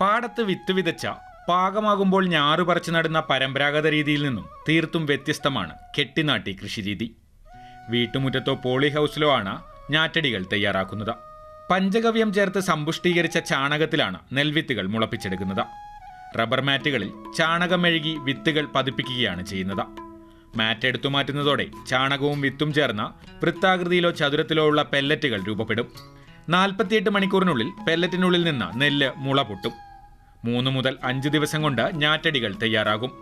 പാടത്ത് വിത്ത് വിതച്ച പാകമാകുമ്പോൾ ഞാറു പറിച്ചു നടുന്ന പരമ്പരാഗത രീതിയിൽ നിന്നും തീർത്തും വ്യത്യസ്തമാണ് കെട്ടിനാട്ടി കൃഷിരീതി. വീട്ടുമുറ്റത്തോ പോളി ഹൗസിലോ ആണ് ഞാറ്റടികൾ തയ്യാറാക്കുന്നത്. പഞ്ചഗവ്യം ചേർത്ത് സമ്പുഷ്ടീകരിച്ച ചാണകത്തിലാണ് നെൽവിത്തുകൾ മുളപ്പിച്ചെടുക്കുന്നത്. റബ്ബർ മാറ്റുകളിൽ ചാണകം മെഴുകി വിത്തുകൾ പതിപ്പിക്കുകയാണ് ചെയ്യുന്നത്. മാറ്റ് എടുത്തു മാറ്റുന്നതോടെ ചാണകവും വിത്തും ചേർന്ന വൃത്താകൃതിയിലോ ചതുരത്തിലോ ഉള്ള പെല്ലറ്റുകൾ രൂപപ്പെടും. നാൽപ്പത്തിയെട്ട് മണിക്കൂറിനുള്ളിൽ പെല്ലറ്റിനുള്ളിൽ നിന്ന് നെല്ല് മുള പൊട്ടും. മൂന്ന് മുതൽ അഞ്ച് ദിവസം കൊണ്ട് ഞാറ്റടികൾ തയ്യാറാകും.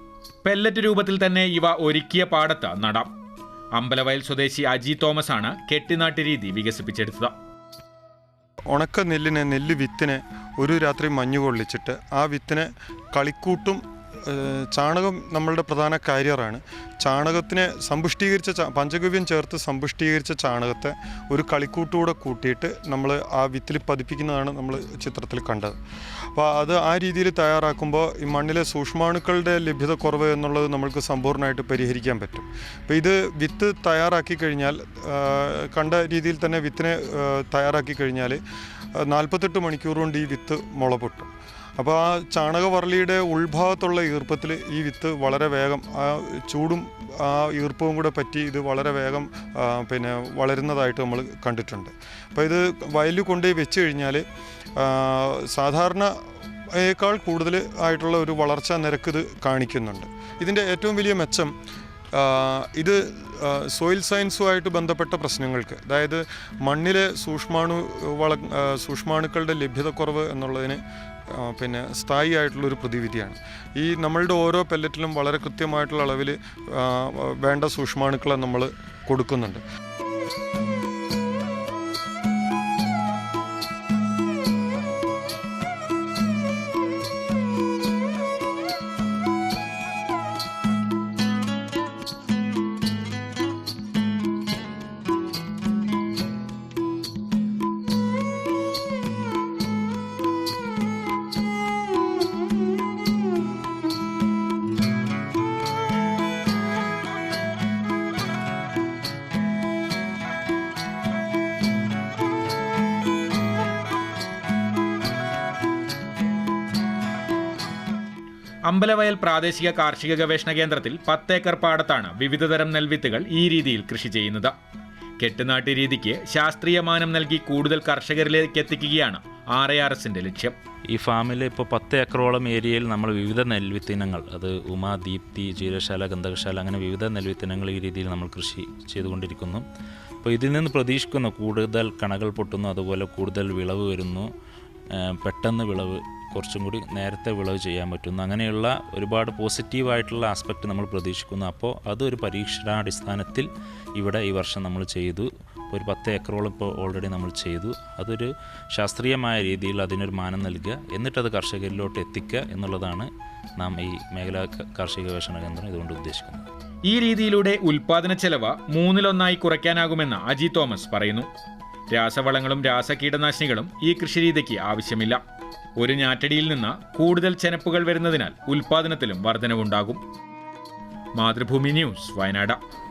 പെല്ലറ്റ് രൂപത്തിൽ തന്നെ ഇവ ഒരുക്കിയ പാടത്ത് നടാം. അമ്പലവയൽ സ്വദേശി അജി തോമസ് ആണ് കെട്ടിനാട്ട് രീതി വികസിപ്പിച്ചെടുത്തത്. ഉണക്ക നെല്ലിനെ നെല്ല് വിത്തിനെ ഒരു രാത്രി മഞ്ഞ് കൊള്ളിച്ചിട്ട് ആ വിത്തിനെ കളിക്കൂട്ടും ചാണകം നമ്മളുടെ പ്രധാന കാരിയറാണ്. ചാണകത്തിനെ സമ്പുഷ്ടീകരിച്ച പഞ്ചഗവ്യം ചേർത്ത് സമ്പുഷ്ടീകരിച്ച ചാണകത്തെ ഒരു കളിക്കൂട്ടുകൂടെ കൂട്ടിയിട്ട് നമ്മൾ ആ വിത്തിൽ പതിപ്പിക്കുന്നതാണ് നമ്മൾ ചിത്രത്തിൽ കണ്ടത്. അപ്പോൾ അത് ആ രീതിയിൽ തയ്യാറാക്കുമ്പോൾ ഈ മണ്ണിലെ സൂക്ഷ്മാണുക്കളുടെ ലഭ്യത കുറവ് എന്നുള്ളത് നമ്മൾക്ക് സമ്പൂർണമായിട്ട് പരിഹരിക്കാൻ പറ്റും. അപ്പോൾ ഇത് വിത്ത് തയ്യാറാക്കി കഴിഞ്ഞാൽ കണ്ട രീതിയിൽ തന്നെ വിത്തിനെ തയ്യാറാക്കി കഴിഞ്ഞാൽ നാൽപ്പത്തെട്ട് മണിക്കൂർ കൊണ്ട് ഈ വിത്ത് മുള പൊട്ടും. അപ്പോൾ ആ ചാണകവർളിയുടെ ഉൾഭാഗത്തുള്ള ഈർപ്പത്തിൽ ഈ വിത്ത് വളരെ വേഗം ആ ചൂടും ആ ഈർപ്പവും കൂടെ പറ്റി ഇത് വളരെ വേഗം പിന്നെ വളരുന്നതായിട്ട് നമ്മൾ കണ്ടിട്ടുണ്ട്. അപ്പോൾ ഇത് വയലിൽ കൊണ്ടുപോയി വെച്ച് കഴിഞ്ഞാൽ സാധാരണ യേക്കാൾ കൂടുതൽ ആയിട്ടുള്ള ഒരു വളർച്ചാ നിരക്ക് ഇത് കാണിക്കുന്നുണ്ട്. ഇതിന്റെ ഏറ്റവും വലിയ മെച്ചം ഇത് സോയിൽ സയൻസുമായിട്ട് ബന്ധപ്പെട്ട പ്രശ്നങ്ങൾക്ക് അതായത് മണ്ണിലെ സൂക്ഷ്മാണു വള സൂക്ഷ്മാണുക്കളുടെ ലഭ്യതക്കുറവ് എന്നുള്ളതിന് പിന്നെ സ്ഥായി ആയിട്ടുള്ളൊരു പ്രതിവിധിയാണ്. ഈ നമ്മളുടെ ഓരോ പെല്ലറ്റിലും വളരെ കൃത്യമായിട്ടുള്ള അളവിൽ വേണ്ട സൂക്ഷ്മാണുക്കളെ നമ്മൾ കൊടുക്കുന്നുണ്ട്. അമ്പലവയൽ പ്രാദേശിക കാർഷിക ഗവേഷണ കേന്ദ്രത്തിൽ പത്തേക്കർ പാടത്താണ് വിവിധതരം നെൽവിത്തുകൾ ഈ രീതിയിൽ കൃഷി ചെയ്യുന്നത്. കെട്ടുനാട്ടി രീതിക്ക് ശാസ്ത്രീയമാനം നൽകി കൂടുതൽ കർഷകരിലേക്ക് എത്തിക്കുകയാണ് ആർ എ ആർ എസിന്റെ ലക്ഷ്യം. ഈ ഫാമിൽ ഇപ്പോൾ പത്ത് ഏക്കറോളം ഏരിയയിൽ നമ്മൾ വിവിധ നെൽവിത്തിനങ്ങൾ അത് ഉമ ദീപ്തി ജീരശാല ഗന്ധകശാല അങ്ങനെ വിവിധ നെൽവിത്തിനങ്ങൾ ഈ രീതിയിൽ നമ്മൾ കൃഷി ചെയ്തുകൊണ്ടിരിക്കുന്നു. അപ്പോൾ ഇതിൽ നിന്ന് പ്രതീക്ഷിക്കുന്നു കൂടുതൽ കണകൾ പൊട്ടുന്നു അതുപോലെ കൂടുതൽ വിളവ് വരുന്നു പെട്ടെന്ന് വിളവ് കുറച്ചും കൂടി നേരത്തെ വിളവ് ചെയ്യാൻ പറ്റുന്നു. അങ്ങനെയുള്ള ഒരുപാട് പോസിറ്റീവായിട്ടുള്ള ആസ്പെക്റ്റ് നമ്മൾ പ്രതീക്ഷിക്കുന്നു. അപ്പോൾ അതൊരു പരീക്ഷണാടിസ്ഥാനത്തിൽ ഇവിടെ ഈ വർഷം നമ്മൾ ചെയ്തു. ഒരു പത്ത് ഏക്കറോളം ഇപ്പോൾ ഓൾറെഡി നമ്മൾ ചെയ്തു. അതൊരു ശാസ്ത്രീയമായ രീതിയിൽ അതിനൊരു മാനം നൽകുക. എന്നിട്ടത് കർഷകരിലോട്ട് എത്തിക്കുക എന്നുള്ളതാണ് നാം ഈ മേഖലാ കാർഷിക ഗവേഷണ കേന്ദ്രം ഇതുകൊണ്ട് ഉദ്ദേശിക്കുന്നത്. ഈ രീതിയിലൂടെ ഉൽപാദന ചെലവ് മൂന്നിലൊന്നായി കുറയ്ക്കാനാകുമെന്ന് അജി തോമസ് പറയുന്നു. രാസവളങ്ങളും രാസകീടനാശിനികളും ഈ കൃഷിരീതിക്ക് ആവശ്യമില്ല. ഒരു ഞാറ്റടിയിൽ നിന്ന് കൂടുതൽ ചെനപ്പുകൾ വരുന്നതിനാൽ ഉൽപാദനത്തിലും വർധനവുണ്ടാകും. മാതൃഭൂമി ന്യൂസ് വയനാട്.